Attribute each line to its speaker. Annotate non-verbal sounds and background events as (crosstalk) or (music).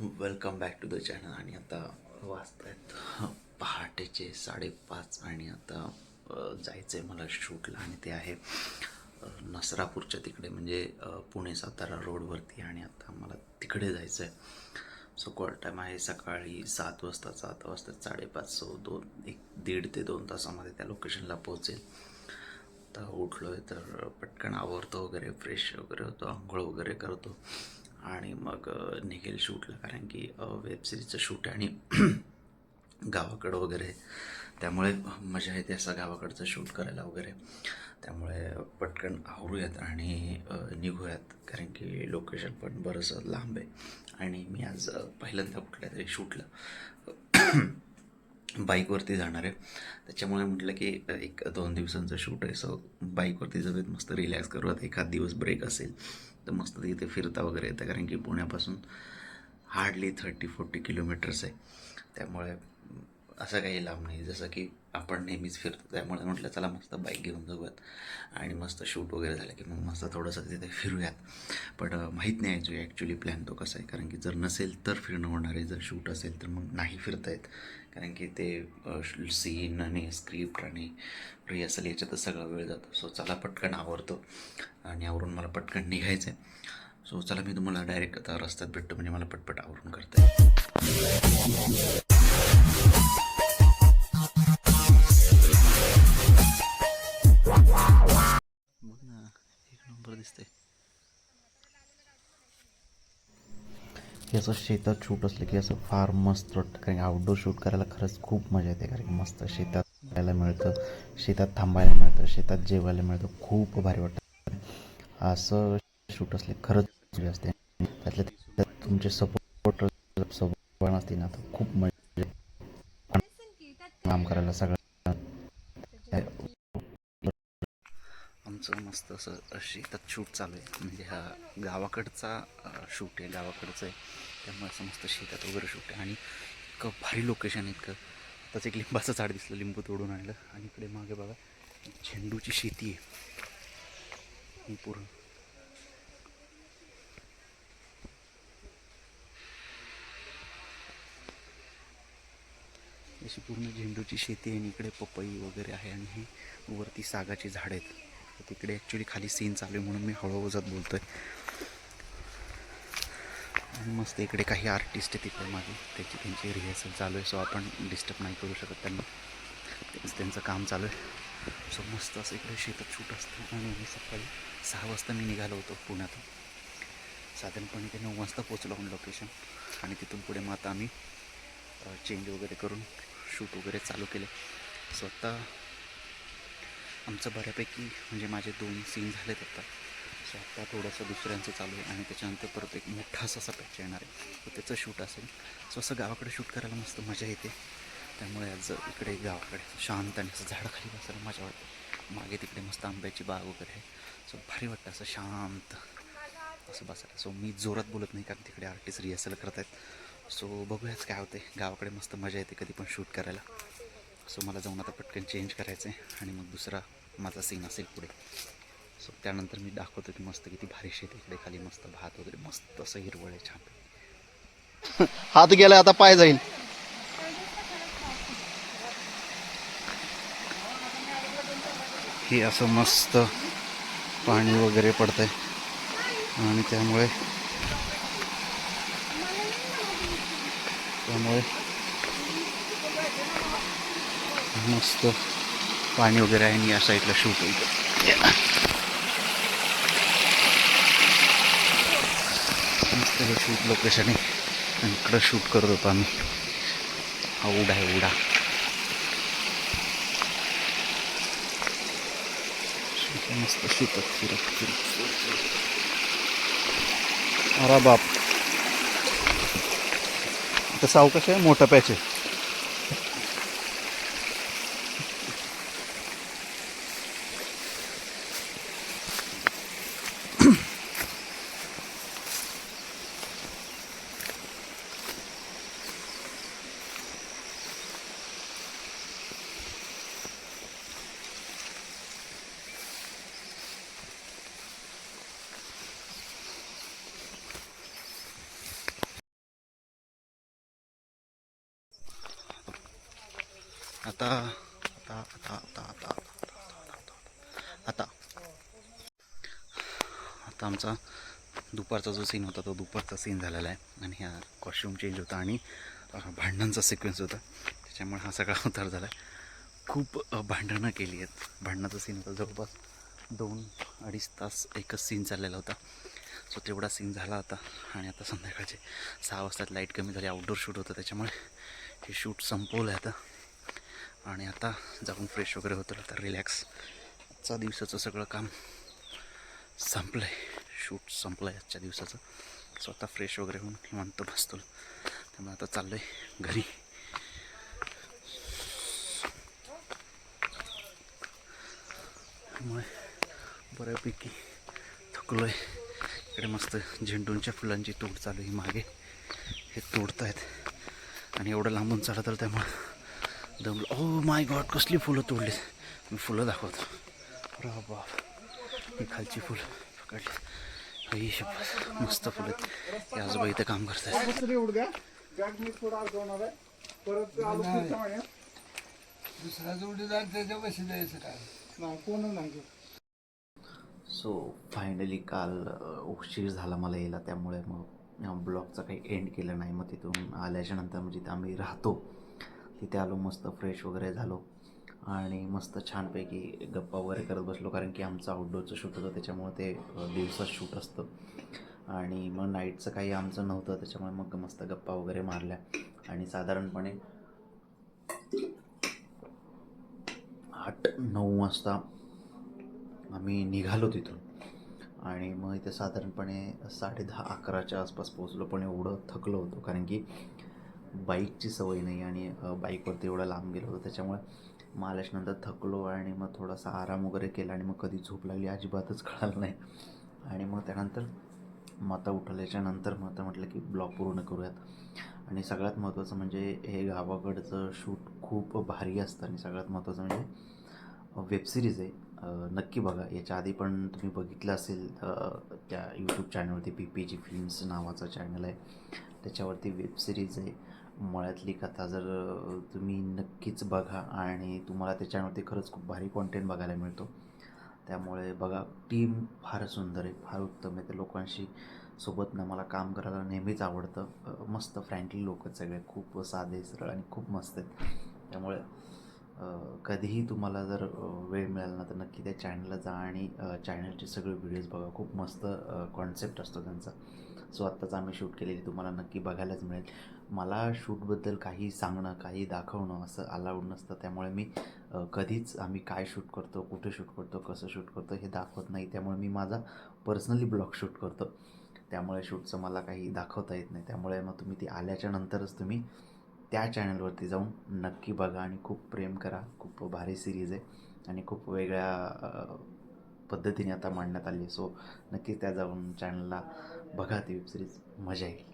Speaker 1: Welcome back to the channel आणि आता वाचत आहेत पहाटेचे साडेपाच आणि आता जायचं आहे मला शूटला आणि ते आहे नसरापूरच्या तिकडे म्हणजे पुणे सातारा रोडवरती. आणि आता मला तिकडे जायचं आहे सो कॉल टाईम आहे सकाळी सात वाजता सात वाजता साडेपाच. सो दोन एक दीड ते दोन तासामध्ये त्या लोकेशनला पोहोचेल. आता उठलो आहे तर पटकन आवरतो वगैरे फ्रेश वगैरे होतो आंघोळ वगैरे करतो. आणि मग निघेल शूटला कारण की वेब सिरीजचं शूट आणि (clears throat) गावाकडं वगैरे त्यामुळे मजा येते असं गावाकडचं शूट करायला वगैरे. त्यामुळे पटकन आवरूयात आणि निघूयात कारण की लोकेशन पण बरंच लांब आहे. आणि मी आज पहिल्यांदा कुठल्या तरी शूटला (clears throat) बाईकवरती जाणार आहे. त्याच्यामुळे म्हटलं की एक दोन दिवसांचं शूट आहे. सो बाईकवरती जाऊयात मस्त रिलॅक्स करूयात. एखाद दिवस ब्रेक असेल तर मस्त तिथे फिरता वगैरे येतं कारण की पुण्यापासून हार्डली थर्टी फोर्टी किलोमीटर्स आहे. त्यामुळे असं काही लांब नाही. जसं की आपण नेहमीच फिरतो त्यामुळे म्हटलं चला मस्त बाईक घेऊन जाऊयात. आणि मस्त शूट वगैरे झालं की मग मस्त थोडंसं तिथे फिरूयात. पण माहीत नाही जो ॲक्च्युली प्लॅन तो कसा आहे. कारण की जर नसेल तर फिरणं होणार आहे. जर शूट असेल तर मग नाही फिरता येत कारण की ते सीन आणि स्क्रिप्ट आणि रिहर्सल याच्यातच सगळा वेळ जातो. सो चला पटकन आवरतो. आणि आवरून मला पटकन निघायचं आहे सो चला मी तुम्हाला डायरेक्ट आता रस्त्यात भेटतो. म्हणजे मला पटपट आवरून करता असं शेतात शूट असलं की असं फार मस्त वाटतं. कारण आउटडोर शूट करायला खरंच खूप मजा येते. कारण की मस्त शेतात जायला मिळतं शेतात थांबायला मिळतं शेतात जेवायला मिळतं. खूप भारी वाटतं. असं शूट असले खरंच असते. त्यातल्या त्यात तुमचे सपोर्ट सपोर्ट असते ना तर खूप मजा येते. काम करायला सगळं आमचं मस्त असं शेतात शूट चालू आहे. म्हणजे हा गावाकडचा शूट आहे गावाकडचं आहे. त्यामुळे असं मस्त शेतात वगैरे शूट आहे. आणि इतकं भारी लोकेशन आहे इतकं. त्याचं एक लिंबाचं झाड दिसलं लिंबू तोडून आणलं. आणि इकडे मागे बघा झेंडूची शेती आहे. ही पूर्ण. अशी पूर्ण झेंडूची शेती आहे आणि इकडे पपई वगैरे आहे. आणि ही वरती सागाची झाड आहेत. तर तिकडे ॲक्च्युली खाली सीन चालू आहे म्हणून मी हळूहळू बोलतो आहे आणि मस्त इकडे काही आर्टिस्ट आहे तिकडे मागे. त्याची त्यांची रिहर्सल चालू आहे सो आपण डिस्टर्ब नाही करू शकत त्यांना. तेच त्यांचं काम चालू आहे. सो मस्त असं इकडे शेतात शूट असतं. आणि आम्ही सकाळी सहा वाजता मी निघालो होतो पुण्यातून. साधारणपणे ते नऊ वाजता पोचलो आपण लोकेशन आणि तिथून पुढे मग आता आम्ही चेंज वगैरे करून शूट वगैरे चालू केले. सो आता आमचं बऱ्यापैकी म्हणजे माझे दोन सीन झालेत आता. सो आता थोडंसं दुसऱ्यांचं चालू आहे आणि त्याच्यानंतर परत एक मोठासा असा पॅच येणार आहे. तर त्याचं शूट असेल. सो असं गावाकडे शूट करायला मस्त मजा येते. त्यामुळे आज इकडे गावाकडे शांत आणि असं झाडाखाली बसायला मजा वाटते. मागे तिकडे मस्त आंब्याची बाग वगैरे आहे. सो भारी वाटतं असं शांत. असं बसायला. सो मी जोरात बोलत नाही कारण तिकडे आर्टिस्ट रिहर्सल करत आहेत सो बघूयाच काय होते गावाकडे मस्त मजा येते कधी पण शूट करायला. सो मला जाऊन आता पटकन चेंज करायचं आहे आणि मग दुसरा माझा सीन असेल पुढे. सो त्यानंतर मी दाखवतो की मस्त किती भारी शेत इकडे खाली मस्त भात वगैरे मस्त असं हिरवळ आहे छान. (laughs)
Speaker 2: हात गेलाय आता पाय जाईल.
Speaker 1: हे असं मस्त पाणी वगैरे पडतंय. आणि त्यामुळे त्यामुळे मस्त पाणी वगैरे आहे आणि या साईडला शूट होईल मस्त हे शूट लोकेशन आहे. आणि इकडं शूट करत होतो आम्ही. हा उडा आहे उडा. मस्त शिकत फिरत फिरत.
Speaker 2: अरे बाप. आता सावकाश आहे मोठा पॅच आहे. आता आता आता आता आता आता आता आमचा दुपारचा जो सीन होता तो दुपारचा सीन झालेला आहे. आणि हा कॉस्ट्यूम चेंज होता आणि भांडणांचा सिक्वेन्स होता. त्याच्यामुळे हा सगळा उतार झाला आहे. खूप भांडणं केली आहेत. भांडणाचा सीन होता. जवळपास दोन अडीच तास एकच सीन चाललेला होता. सो तेवढा सीन झाला होता आणि आता संध्याकाळचे सहा वाजतात लाइट कमी झाली. आउटडोर शूट होतं. त्याच्यामुळे हे शूट संपवलं आहे आता. आणि आता जाऊन फ्रेश वगैरे होतं आता रिलॅक्स आजचा दिवसाचं सगळं काम संपलं आहे शूट संपलं आहे आजच्या दिवसाचं. स्वतः फ्रेश वगैरे होऊन निवांत बसतो त्यामुळे आता चाललो आहे घरी. त्यामुळे बऱ्यापैकी थकलो आहे इकडे मस्त झेंडूंच्या फुलांची तोड चालू आहे. मागे हे तोडत आहेत आणि एवढं लांबून चालत तर त्यामुळं दमलं ओ माय गॉड कसली फुलं तोडली मी फुलं दाखवतो. अरे बाप. ही खालची फुलं पकडली. ही शपथ मस्त फुलं हे आजोबा इथे काम करतात
Speaker 3: दुसरी
Speaker 4: जोडीदार त्याच्या पैसे द्यायचं काय?
Speaker 3: कोण नाही
Speaker 1: सो फायनली काल उशीर झाला मला यायला. त्यामुळे मग ब्लॉगचा काही एंड केलं नाही. मग तिथून आल्याच्यानंतर म्हणजे जिथे आम्ही राहतो तिथे आलो मस्त फ्रेश वगैरे झालो आणि मस्त छानपैकी गप्पा वगैरे करत बसलो. कारण की आमचं आउटडोरचं शूट होतं त्याच्यामुळे ते दिवसात शूट असतं. आणि मग नाईटचं काही आमचं नव्हतं त्याच्यामुळे मग मस्त गप्पा वगैरे मारल्या. आणि साधारणपणे आठ नऊ वाजता आम्ही निघालो तिथून. आणि मग इथे साधारणपणे साडे दहा अकराच्या आसपास पोहोचलो पण एवढं थकलो होतो. कारण की बाईकची सवय नाही आणि बाईकवरती एवढं लांब गेलो होतो. त्याच्यामुळे मग थकलो आणि मग थोडासा आराम वगैरे केला आणि मग कधी झोप लागली अजिबातच कळालं नाही. आणि मग त्यानंतर माता आता उठल्याच्या नंतर मग आता म्हटलं की ब्लॉग पूर्ण करूयात. आणि सगळ्यात महत्त्वाचं म्हणजे हे गावाकडचं शूट खूप भारी असतं आणि सगळ्यात महत्त्वाचं म्हणजे वेबसिरीज आहे. नक्की बघा. याच्या आधी पण तुम्ही बघितलं असेल त्या यूट्यूब चॅनलवरती पी पी जी फिल्म्स नावाचं चॅनल आहे. त्याच्यावरती वेबसिरीज आहे. मळ्यातली कथा जर तुम्ही नक्कीच बघा आणि तुम्हाला त्याच्यामध्ये खरंच खूप भारी कॉन्टेंट बघायला मिळतो. त्यामुळे बघा टीम फार सुंदर आहे फार उत्तम आहे. त्या लोकांशी सोबत ना मला काम करायला नेहमीच आवडतं. मस्त फ्रँकली लोक आहेत सगळे खूप साधे सरळ आणि खूप मस्त आहेत. त्यामुळे कधीही तुम्हाला जर वेळ मिळाला ना तर नक्की त्या चॅनलला जा आणि चॅनलचे सगळे व्हिडिओज बघा. खूप मस्त कॉन्सेप्ट असतो त्यांचा. सो आत्ताच आम्ही शूट केलेली तुम्हाला नक्की बघायलाच मिळेल. मला शूटबद्दल काही सांगणं काही दाखवणं असं अलाउड नसतं. त्यामुळे मी कधीच आम्ही काय शूट करतो कुठे शूट करतो कसं शूट करतो हे दाखवत नाही. त्यामुळे मी माझा पर्सनली ब्लॉग शूट करतो. त्यामुळे शूटचं मला काही दाखवता येत नाही. त्यामुळे मग तुम्ही ती आल्याच्या नंतरच तुम्ही त्या चॅनलवरती जाऊन नक्की बघा आणि खूप प्रेम करा. खूप भारी सिरीज आहे आणि खूप वेगळ्या पद्धतीने आता मांडण्यात आली सो नक्की त्या जाऊन चॅनलला बघा ती वेबसिरीज मजा येईल.